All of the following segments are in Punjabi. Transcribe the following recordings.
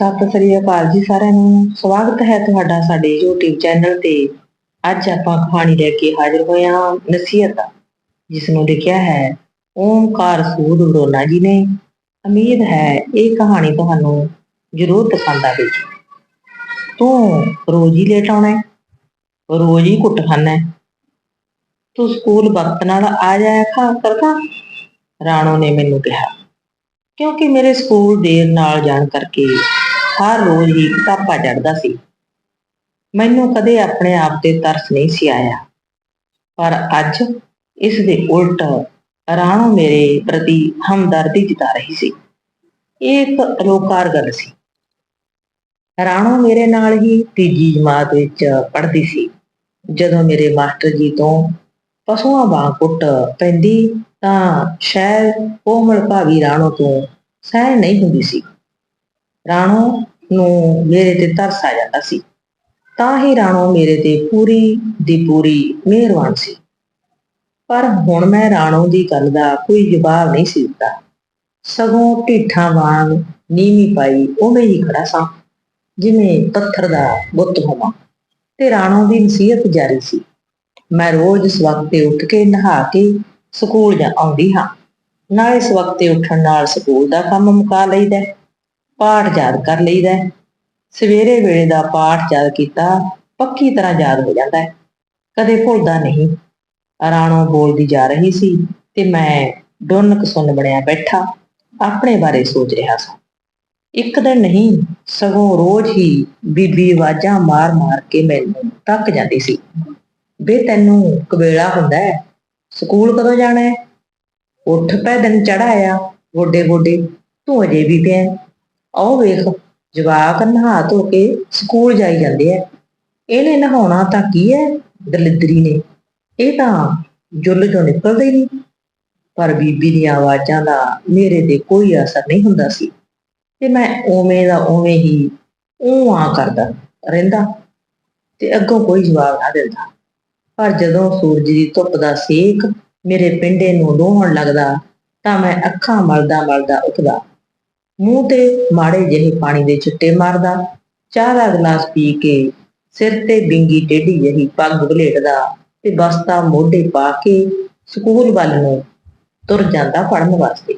ਸਤਿ ਸ੍ਰੀ ਅਕਾਲ ਜੀ ਸਾਰਿਆਂ ਨੂੰ। ਸਵਾਗਤ ਹੈ ਤੁਹਾਡਾ ਸਾਡੇ YouTube ਚੈਨਲ ਤੇ। ਅੱਜ ਆਪਾਂ ਕਹਾਣੀ ਲੈ ਕੇ ਹਾਜ਼ਰ ਹੋਏ ਹਾਂ ਨਸੀਹਤ ਜਿਸ ਨੂੰ ਲਿਖਿਆ ਹੈ, ਓਮਕਾਰ ਸੂਦ ਵਰੋਨਾ ਜੀ ਨੇ। ਉਮੀਦ ਹੈ ਇਹ ਕਹਾਣੀ ਤੁਹਾਨੂੰ ਜ਼ਰੂਰ ਪਸੰਦ ਆਵੇਗੀ। ਤੂੰ ਰੋਜ਼ ਹੀ ਲੇਟ ਆਉਣਾ ਹੈ, ਰੋਜ਼ ਹੀ ਕੁੱਟ ਖਾਣਾ ਹੈ। ਤੂੰ ਸਕੂਲ ਵਕਤ ਨਾਲ ਆ ਜਾਇਆ ਖਾ, ਕਰਦਾ? ਰਾਣੋ ਨੇ ਮੈਨੂੰ ਕਿਹਾ, ਕਿਉਂਕਿ ਮੇਰੇ ਸਕੂਲ ਦੇਰ ਨਾਲ ਜਾਣ ਕਰਕੇ ਹਰ ਰੋਜ਼ ਹੀ ਕਿਤਾਬਾ ਚੜਦਾ ਸੀ। ਮੈਨੂੰ ਕਦੇ ਆਪਣੇ ਆਪ ਤੇ ਤਰਸ ਨਹੀਂ ਸੀ ਆਇਆ। ਪਰ ਅੱਜ ਇਸ ਦੇ ਉਲਟ ਰਾਣੋ ਮੇਰੇ ਪ੍ਰਤੀ ਹਮਦਰਦੀ ਜਤਾ ਰਹੀ ਸੀ। ਇਹ ਇੱਕ ਅਲੋਕਾਰ ਗੱਲ ਸੀ। ਰਾਣੋ ਮੇਰੇ ਨਾਲ ਹੀ ਤੀਜੀ ਜਮਾਤ ਵਿੱਚ ਪੜ੍ਹਦੀ ਸੀ। ਜਦੋਂ ਮੇਰੇ ਮਾਸਟਰ ਜੀ ਤੋਂ ਪਸ਼ੂਆਂ ਵਾਂਗ ਕੁੱਟ ਪੈਂਦੀ ਤਾਂ ਸ਼ਾਇਦ ਕੋਮਲ ਭਾਵੀ ਰਾਣੋ ਤੋਂ ਸਹਿ ਨਹੀਂ ਹੁੰਦੀ ਸੀ। ਰਾਣੋ ਨੂੰ ਮੇਰੇ ਤੇ ਤਰਸ ਆ ਜਾਂਦਾ ਸੀ। ਤਾਂ ਹੀ ਰਾਣੋ ਮੇਰੇ ਤੇ ਪੂਰੀ ਦੀ ਪੂਰੀ ਮਿਹਰਬਾਨ ਸੀ। ਪਰ ਹੁਣ ਮੈਂ ਰਾਣੋ ਦੀ ਗੱਲ ਦਾ ਕੋਈ ਜਵਾਬ ਨਹੀਂ ਸੀ ਦਿੱਤਾ। ਸਗੋਂ ਢੀਠਾਂ ਵਾਂਗ ਨੀਵੀਂ ਪਾਈ ਉਵੇਂ ਹੀ ਖੜਾ ਸਾਂ, ਜਿਵੇਂ ਪੱਥਰ ਦਾ ਬੁੱਤ ਹੋਵਾਂ। ਤੇ ਰਾਣੋ ਦੀ ਨਸੀਹਤ ਜਾਰੀ ਸੀ। ਮੈਂ ਰੋਜ਼ ਇਸ ਵਕਤ ਤੇ ਉੱਠ ਕੇ ਨਹਾ ਕੇ ਸਕੂਲ ਜਾ ਆਉਂਦੀ ਹਾਂ। ਨਾਲੇ ਇਸ ਵਕਤ ਤੇ ਉੱਠਣ ਨਾਲ ਸਕੂਲ ਦਾ ਕੰਮ ਮੁਕਾ ਲਈਦਾ ਪਾਠ ਯਾਦ ਕਰ ਲਈਦਾ ਹੈ। ਸਵੇਰੇ ਵੇਲੇ ਦਾ ਪਾਠ ਯਾਦ ਕੀਤਾ, ਪੱਕੀ ਤਰ੍ਹਾਂ ਯਾਦ ਹੋ ਜਾਂਦਾ ਹੈ। ਕਦੇ ਭੁੱਲਦਾ ਨਹੀਂ। ਰਾਣੋ ਬੋਲਦੀ ਜਾ ਰਹੀ ਸੀ ਤੇ ਮੈਂ ਡੁੰਨਕ ਸੁਣ ਬਣਿਆ ਬੈਠਾ, ਆਪਣੇ ਬਾਰੇ ਸੋਚ ਰਿਹਾ ਸਾਂ। ਇੱਕ ਦਿਨ ਨਹੀਂ, ਸਗੋਂ ਰੋਜ਼ ਹੀ ਬੀਬੀ ਆਵਾਜ਼ਾਂ ਮਾਰ-ਮਾਰ ਕੇ ਮੈਨੂੰ ਤੱਕ ਜਾਂਦੀ ਸੀ। ਬੇ, ਤੈਨੂੰ ਕਵੇਲਾ ਹੁੰਦਾ ਹੈ? ਸਕੂਲ ਕਦੋਂ ਜਾਣਾ ਹੈ? ਉੱਠ ਪੈ, ਦਿਨ ਚੜਾਇਆ ਗੋਡੇ ਗੋਡੇ ਤੂੰ ਅਜੇ ਵੀ ਪਿਆ ਆਓ ਵੇਖ, ਜਵਾਕ ਨਹਾ ਧੋ ਕੇ ਸਕੂਲ ਜਾਈ ਜਾਂਦੇ ਆ। ਇਹਨੇ ਨਹਾਉਣਾ ਤਾਂ ਕੀ ਹੈ? ਦਲਿਦਰੀ ਨੇ। ਇਹ ਤਾਂ ਜੁੱਲ ਚੋਂ ਨਿਕਲਦਾ ਹੀ ਨਹੀਂ। ਪਰ ਬੀਬੀ ਦੀਆਂ ਆਵਾਜ਼ਾਂ ਦਾ ਮੇਰੇ ਤੇ ਕੋਈ ਅਸਰ ਨਹੀਂ ਹੁੰਦਾ ਸੀ। ਤੇ ਮੈਂ ਉਵੇਂ ਦਾ ਉਵੇਂ ਹੀ ਉਹ ਆ ਕਰਦਾ ਰਹਿੰਦਾ ਤੇ ਅੱਗੋਂ ਕੋਈ ਜਵਾਬ ਨਾ ਦਿੰਦਾ। ਪਰ ਜਦੋਂ ਸੂਰਜ ਦੀ ਧੁੱਪ ਦਾ ਸੇਕ ਮੇਰੇ ਪਿੰਡੇ ਨੂੰ ਲੋਹਣ ਲੱਗਦਾ ਤਾਂ ਮੈਂ ਅੱਖਾਂ ਮਲਦਾ ਮਲਦਾ ਉੱਠਦਾ। ਮੂੰਹ ਤੇ ਮਾੜੇ ਜਿਹੇ ਪਾਣੀ ਦੇ ਛਿੱਟੇ ਮਾਰਦਾ, ਚਾਹ ਦਾ ਗਲਾਸ ਪੀ ਕੇ ਸਿਰ ਤੇ ਬਿੰਗੀ ਟੇਢੀ ਜਿਹੀ ਪੱਗ ਬਲੇਟਦਾ ਤੇ ਬਸਤਾ ਮੋਢੇ ਪਾ ਕੇ ਸਕੂਲ ਵੱਲ ਨੂੰ ਤੁਰ ਜਾਂਦਾ ਪੜਨ ਵਾਸਤੇ।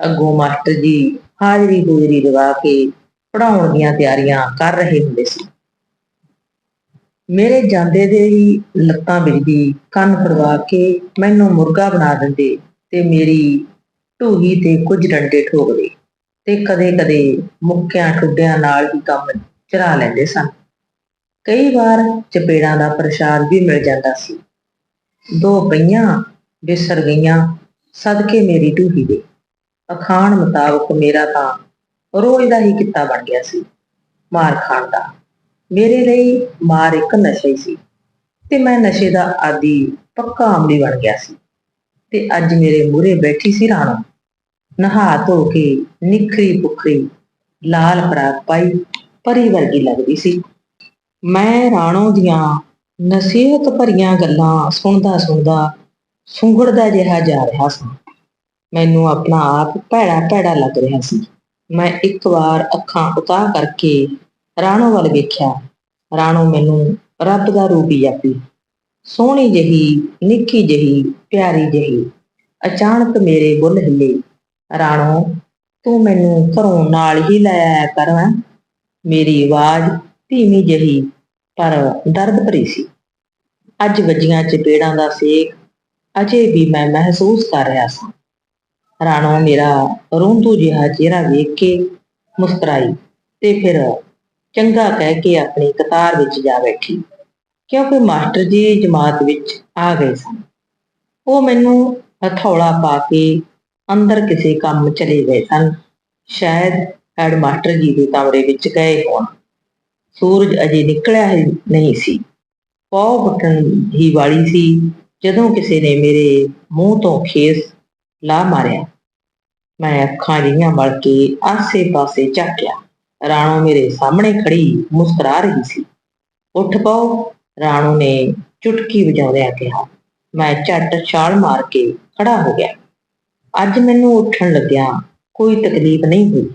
ਅੱਗੋਂ ਮਾਸਟਰ ਜੀ ਹਾਜ਼ਰੀ ਹੂਜ਼ਰੀ ਲਗਾ ਕੇ ਪੜਾਉਣ ਦੀਆਂ ਤਿਆਰੀਆਂ ਕਰ ਰਹੇ ਹੁੰਦੇ ਸੀ। ਮੇਰੇ ਜਾਂਦੇ ਦੇ ਹੀ ਲੱਤਾਂ ਵਿਚਦੀ ਕੰਨ ਫੜਵਾ ਕੇ ਮੈਨੂੰ ਮੁਰਗਾ ਬਣਾ ਦਿੰਦੇ ਤੇ ਮੇਰੀ ਢੂਹੀ ਤੇ ਕੁਝ ਡੰਡੇ ਠੋਕਦੇ। ਤੇ ਕਦੇ-ਕਦੇ ਮੁੱਕਿਆਂ ਠੁੱਡਿਆਂ ਨਾਲ ਹੀ ਕੰਮ ਚਰਾ ਲੈਂਦੇ ਸਨ। ਕਈ ਵਾਰ ਚਪੇੜਾਂ ਦਾ ਪ੍ਰਸ਼ਾਦ ਵੀ ਮਿਲ ਜਾਂਦਾ ਸੀ। ਦੋ ਪਈਆਂ ਬਿਸਰ ਗਈਆਂ, ਸਦਕੇ ਮੇਰੀ ਢੂਹੀ ਦੇ। ਅਖਾਣ ਮੁਤਾਬਕ ਮੇਰਾ ਤਾਂ ਰੋਜ਼ ਦਾ ਹੀ ਕਿੱਤਾ ਬਣ ਗਿਆ ਸੀ, ਮਾਰ ਖਾਣ ਦਾ। ਮੇਰੇ ਲਈ ਮਾਰ ਇੱਕ ਨਸ਼ਾ ਹੀ ਸੀ ਤੇ ਮੈਂ ਨਸ਼ੇ ਦਾ ਆਦੀ ਪੱਕਾ ਆਮਲੀ ਬਣ ਗਿਆ ਸੀ। ਤੇ ਅੱਜ ਮੇਰੇ ਮੂਹਰੇ ਬੈਠੀ ਸੀ ਰਾਣਾ। ਨਹਾ ਧੋ ਕੇ ਨਿਖਰੀ ਪੁਖਰੀ ਲਾਲ ਫਰਾਕ ਪਾਈ ਪਰੀ ਵਰਗੀ ਲੱਗਦੀ ਸੀ। ਮੈਂ ਰਾਣੋ ਦੀਆਂ ਨਸੀਹਤ ਭਰੀਆਂ ਗੱਲਾਂ ਸੁਣਦਾ ਸੁਣਦਾ ਸੁੰਗੜਦਾ ਜਿਹਾ ਜਾ ਰਿਹਾ ਸੀ। ਮੈਨੂੰ ਆਪਣਾ ਆਪ ਭੈੜਾ ਭੈੜਾ ਲੱਗ ਰਿਹਾ ਸੀ। ਮੈਂ ਇੱਕ ਵਾਰ ਅੱਖਾਂ ਉਤਾਹ ਕਰਕੇ ਰਾਣੋ ਵੱਲ ਵੇਖਿਆ। ਰਾਣੋ ਮੈਨੂੰ ਰੱਬ ਦਾ ਰੂਪ ਹੀ ਆਪੀ। ਸੋਹਣੀ ਜਹੀ, ਨਿੱਕੀ ਜਹੀ, ਪਿਆਰੀ ਜਹੀ, ਅਚਾਨਕ ਮੇਰੇ ਬੁੱਲ ਹਿੱਲੇ। ਰਾਣੋ, ਤੂੰ ਮੈਨੂੰ ਘਰੋਂ ਨਾਲ ਹੀ ਲੈ ਆਇਆ ਕਰ ਮੇਰੀ ਆਵਾਜ਼ ਧੀਮੀ ਜਹੀ, ਪਰ ਦਰਦ ਭਰੀ ਸੀ। ਅੱਜ ਵੱਜੀਆਂ ਚਪੇੜਾਂ ਦਾ ਸੇਕ ਅਜੇ ਵੀ ਮੈਂ ਮਹਿਸੂਸ ਕਰ ਰਿਹਾ ਸਾਂ। ਰਾਣੋ ਮੇਰਾ ਰੋਂਦੂ ਜਿਹਾ ਚਿਹਰਾ ਵੇਖ ਕੇ ਮੁਸਕਰਾਈ ਤੇ ਫਿਰ ਚੰਗਾ ਕਹਿ ਕੇ ਆਪਣੀ ਕਤਾਰ ਵਿੱਚ ਜਾ ਬੈਠੀ, ਕਿਉਂਕਿ ਮਾਸਟਰ ਜੀ ਜਮਾਤ ਵਿੱਚ ਆ ਗਏ ਸਨ ਉਹ ਮੈਨੂੰ ਹਥੌਲਾ ਪਾ ਕੇ ਅੰਦਰ ਕਿਸੇ ਕੰਮ ਚਲੇ ਗਏ ਸਨ। ਸ਼ਾਇਦ ਹੈਡਮਾਸਟਰ ਜੀ ਦੇ ਕਮਰੇ ਵਿੱਚ ਗਏ ਹੋਣ। ਸੂਰਜ ਅਜੇ ਨਿਕਲਿਆ ਹੀ ਨਹੀਂ ਸੀ। ਪੌ ਫੁੱਟਣ ਹੀ ਵਾਲੀ ਸੀ। ਜਦੋਂ ਕਿਸੇ ਨੇ ਮੇਰੇ ਮੂੰਹ ਤੋਂ ਖੇਸ ਲਾ ਮਾਰਿਆ, ਮੈਂ ਅੱਖਾਂ ਜਿਹੀਆਂ ਮਲ ਕੇ ਆਸੇ-ਪਾਸੇ ਝਾਕਿਆ। ਰਾਣੋ ਮੇਰੇ ਸਾਹਮਣੇ ਖੜੀ ਮੁਸਕਰਾ ਰਹੀ ਸੀ। ਉੱਠ ਪਾਓ ਰਾਣੋ ਨੇ ਚੁਟਕੀ ਵਜਾਉਂਦਿਆਂ ਕਿਹਾ। ਮੈਂ ਝੱਟ ਛਾਲ ਮਾਰ ਕੇ ਖੜਾ ਹੋ ਗਿਆ। ਅੱਜ ਮੈਨੂੰ ਉੱਠਣ ਲੱਗਿਆ ਕੋਈ ਤਕਲੀਫ ਨਹੀਂ ਹੋਈ।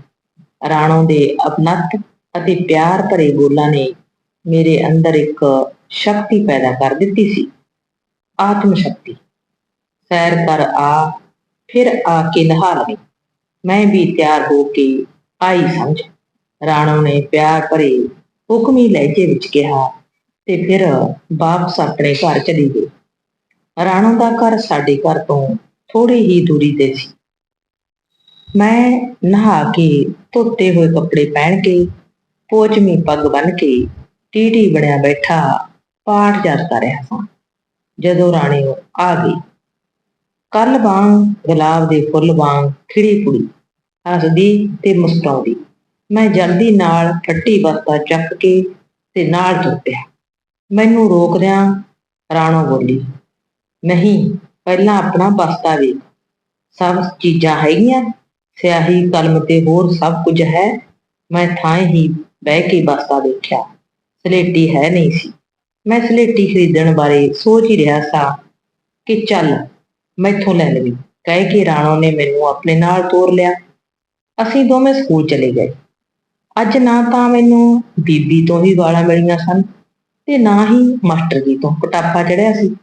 ਰਾਣੋ ਦੇ ਅਪਨਤ ਅਤੇ ਪਿਆਰ ਭਰੇ ਬੋਲਾਂ ਨੇ ਮੇਰੇ ਅੰਦਰ ਇੱਕ ਸ਼ਕਤੀ ਪੈਦਾ ਕਰ ਦਿੱਤੀ ਸੀ, ਆਤਮ ਸ਼ਕਤੀ। ਸੈਰ ਕਰ ਆ, ਫਿਰ ਆ ਕੇ ਨਹਾ ਲਵੀਂ। ਮੈਂ ਵੀ ਤਿਆਰ ਹੋ ਕੇ ਆਈ ਸਮਝ ਰਾਣੋ ਨੇ ਪਿਆਰ ਭਰੇ ਹੁਕਮੀ ਲਹਿਜੇ ਵਿੱਚ ਕਿਹਾ ਤੇ ਫਿਰ ਵਾਪਸ ਆਪਣੇ ਘਰ ਚਲੀ ਗਈ। ਰਾਣੋ ਦਾ ਘਰ ਸਾਡੇ ਘਰ ਤੋਂ ਥੋੜੀ ਹੀ ਦੂਰੀ ਤੇ ਸੀ। ਮੈਂ ਨਹਾ ਕੇ ਧੋਤੇ ਹੋਏ ਕੱਪੜੇ ਪਹਿਨ ਕੇ ਪੋਚਮੀ ਪੱਗ ਬੰਨ ਕੇ ਟੀਟੀ ਬਣਿਆ ਬੈਠਾ ਪਾਠ ਜਪ ਰਿਹਾ ਸਾਂ। ਜਦੋਂ ਰਾਣੀ ਆ ਗਈ। ਕੱਲ ਵਾਂਗ ਗੁਲਾਬ ਦੇ ਫੁੱਲ ਵਾਂਗ ਖਿੜੀ ਕੁੜੀ ਹੱਸਦੀ ਤੇ ਮੁਸਕਰਾਉਂਦੀ। ਮੈਂ ਜਲਦੀ ਨਾਲ ਫੱਟੀ ਬਸਤਾ ਚੱਕ ਕੇ ਤੇ ਨਾਲ ਤੁਰ ਪਿਆ। ਮੈਨੂੰ ਰੋਕਦਿਆਂ ਰਾਣੋ ਬੋਲੀ, ਨਹੀਂ ਪਹਿਲਾਂ ਆਪਣਾ ਬਸਤਾ ਵੇਖ ਸਭ ਚੀਜ਼ਾਂ ਹੈਗੀਆਂ, ਸਿਆਹੀ ਕਲਮ ਤੇ ਹੋਰ ਸਭ ਕੁਝ ਹੈ। ਮੈਂ ਥਾਂ ਹੀ ਬਹਿ ਕੇ ਬਸਤਾ ਵੇਖਿਆ ਸਲੇਟੀ ਹੈ ਨਹੀਂ ਸੀ। ਮੈਂ ਸਲੇਟੀ ਖਰੀਦਣ ਬਾਰੇ ਸੋਚ ਹੀ ਰਿਹਾ ਸਾਂ ਕਿ ਚੱਲ ਮੈਥੋਂ ਲੈ ਲਵੀਂ। ਕਹਿ ਕੇ ਰਾਣੋ ਨੇ ਮੈਨੂੰ ਆਪਣੇ ਨਾਲ ਤੋਰ ਲਿਆ। ਅਸੀਂ ਦੋਵੇਂ ਸਕੂਲ ਚਲੇ ਗਏ। ਅੱਜ ਨਾ ਤਾਂ ਮੈਨੂੰ ਬੀਬੀ ਤੋਂ ਵੀ ਵਾਲਾਂ ਮਿਲੀਆਂ ਸਨ ਤੇ ਨਾ ਹੀ ਮਾਸਟਰ ਜੀ ਤੋਂ। ਕਟਾਪਾ ਚੜਿਆ ਸੀ।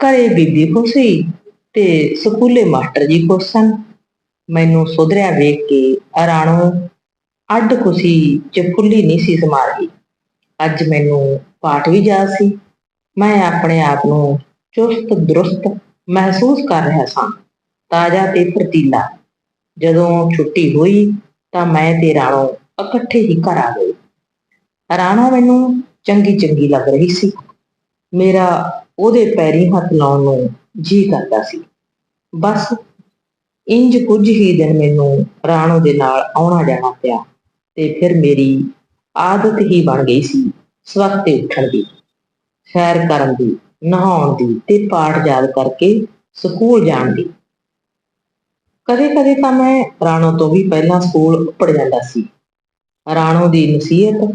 ਘਰੇ ਬੀਬੀ ਖੁਸ਼ ਸੀ ਤੇ ਸਕੂਲੇ ਮਾਸਟਰ ਜੀ ਖੁਸ਼ ਸਨ। ਮੈਨੂੰ ਸੁਧਰਿਆ ਵੇਖ ਕੇ ਰਾਣੋ ਅੱਡ ਖੁਸ਼ੀ ਚ ਫੁੱਲੀ ਨਹੀਂ ਸੀ ਸਮਾ ਰਹੀ ਅੱਜ ਮੈਨੂੰ ਪਾਠ ਵੀ ਯਾਦ ਸੀ। ਮੈਂ ਆਪਣੇ ਆਪ ਨੂੰ ਚੁਸਤ ਦਰੁਸਤ ਮਹਿਸੂਸ ਕਰ ਰਿਹਾ ਸਾਂ। ਤਾਜ਼ਾ ਤੇ ਫਰਤੀਲਾ। ਜਦੋਂ ਛੁੱਟੀ ਹੋਈ ਤਾਂ ਮੈਂ ਤੇ ਰਾਣੋ ਇਕੱਠੇ ਹੀ ਘਰ ਆ ਗਏ। ਰਾਣਾ ਮੈਨੂੰ ਚੰਗੀ ਚੰਗੀ ਲੱਗ ਰਹੀ ਸੀ। ਮੇਰਾ ਉਹਦੇ ਪੈਰੀ ਹੱਥ ਲਾਉਣ ਨੂੰ ਜੀ ਕਰਦਾ ਸੀ। ਬਸ ਇੰਜ ਕੁਝ ਹੀ ਦਿਨ ਮੈਨੂੰ ਰਾਣੋ ਦੇ ਨਾਲ ਆਉਣਾ ਜਾਣਾ ਪਿਆ ਤੇ ਫਿਰ ਮੇਰੀ ਆਦਤ ਹੀ ਬਣ ਗਈ ਸੀ ਸਵਖਤੇ ਉੱਠਣ ਦੀ, ਸੈਰ ਕਰਨ ਦੀ, ਨਹਾਉਣ ਦੀ ਤੇ ਪਾਠ ਯਾਦ ਕਰਕੇ ਸਕੂਲ ਜਾਣ ਦੀ। ਕਦੇ-ਕਦੇ ਤਾਂ ਮੈਂ ਰਾਣੋ ਤੋਂ ਵੀ ਪਹਿਲਾਂ ਸਕੂਲ ਉੱਪੜ ਜਾਂਦਾ ਸੀ। ਰਾਣੋ ਦੀ ਨਸੀਹਤ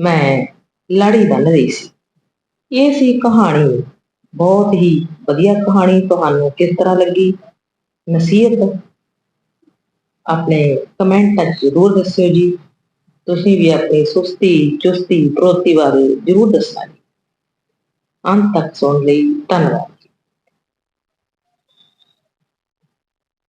ਮੈਂ ਲੜੀ ਬੰਨ ਰਹੀ ਸੀ। ਇਹ ਸੀ ਕਹਾਣੀ ਬਹੁਤ ਹੀ ਵਧੀਆ ਕਹਾਣੀ ਤੁਹਾਨੂੰ ਕਿਸ ਤਰ੍ਹਾਂ ਲੱਗੀ? ਨਸੀਹਤ ਆਪਣੇ ਕਮੈਂਟਾਂ 'ਚ ਜ਼ਰੂਰ ਦੱਸਿਓ ਜੀ। ਤੁਸੀਂ ਵੀ ਆਪਣੀ ਸੁਸਤੀ, ਚੁਸਤੀ ਪ੍ਰੋਤੀ ਬਾਰੇ ਜ਼ਰੂਰ ਦੱਸਣਾ ਜੀ। ਅੰਤ ਤੱਕ ਸੁਣਨ ਲਈ ਧੰਨਵਾਦ।